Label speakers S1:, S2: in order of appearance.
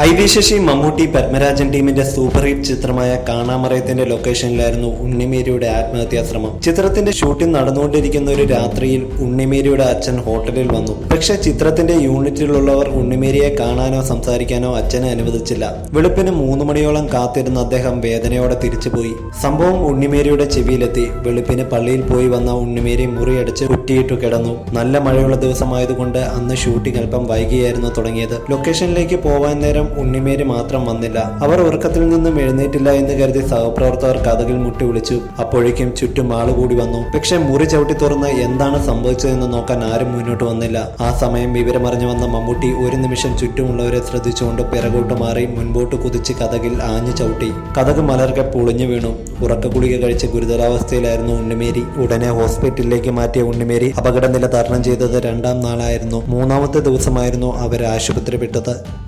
S1: I V Sasi Mammootty Padmarajan ടീമിന്റെ super hit ചിത്രമായ കാണാമറയത്തിന്റെ ലൊക്കേഷനിലായിരുന്നു ഉണ്ണിമേരിയുടെ ആത്മഹത്യാ ശ്രമം ചിത്രത്തിന്റെ ഷൂട്ടിംഗ് നടന്നുകൊണ്ടിരിക്കുന്ന ഒരു രാത്രിയിൽ ഉണ്ണിമേരിയുടെ അച്ഛൻ ഹോട്ടലിൽ വന്നു. പക്ഷേ ചിത്രത്തിന്റെ യൂണിറ്റിലുള്ളവർ ഉണ്ണിമേരിയെ കാണാനോ സംസാരിക്കാനോ അച്ഛനെ അനുവദിച്ചില്ല. വെളുപ്പിന് മൂന്ന് മണിയോളം കാത്തിരുന്ന അദ്ദേഹം വേദനയോടെ തിരിച്ചുപോയി. സംഭവം ഉണ്ണിമേരിയുടെ ചെവിയിലെത്തി. വെളുപ്പിന് പള്ളിയിൽ പോയി വന്ന ഉണ്ണിമേരി മുറിയടിച്ച് കുറ്റിയിട്ടു കിടന്നു. നല്ല മഴയുള്ള ദിവസമായതുകൊണ്ട് അന്ന് ഷൂട്ടിംഗ് അല്പം വൈകിയായിരുന്നു തുടങ്ങിയത്. ലൊക്കേഷനിലേക്ക് പോവാൻ നേരം ഉണ്ണിമേരി മാത്രം വന്നില്ല. അവർ ഉറക്കത്തിൽ നിന്നും എഴുന്നേറ്റില്ല എന്ന് കരുതി സഹപ്രവർത്തകർ കഥകിൽ മുട്ടി വിളിച്ചു. അപ്പോഴേക്കും ചുറ്റും ആളുകൂടി വന്നു. പക്ഷെ മുറി ചവിട്ടി തുറന്ന് എന്താണ് സംഭവിച്ചതെന്ന് നോക്കാൻ ആരും മുന്നോട്ട് വന്നില്ല. ആ സമയം വിവരമറിഞ്ഞു വന്ന മമ്മൂട്ടി ഒരു നിമിഷം ചുറ്റുമുള്ളവരെ ശ്രദ്ധിച്ചുകൊണ്ട് പിറകോട്ട് മാറി മുൻപോട്ട് കുതിച്ച് കഥകിൽ ആഞ്ഞു ചവിട്ടി. കഥക് മലർക്കെ പൊളിഞ്ഞു വീണു. ഉറക്ക ഗുളിക കഴിച്ച് ഗുരുതരാവസ്ഥയിലായിരുന്നു ഉണ്ണിമേരി. ഉടനെ ഹോസ്പിറ്റലിലേക്ക് മാറ്റിയ ഉണ്ണിമേരി അപകടനില തരണം ചെയ്തത് രണ്ടാം നാളായിരുന്നു. മൂന്നാമത്തെ ദിവസമായിരുന്നു അവർ ആശുപത്രി വിട്ടത്.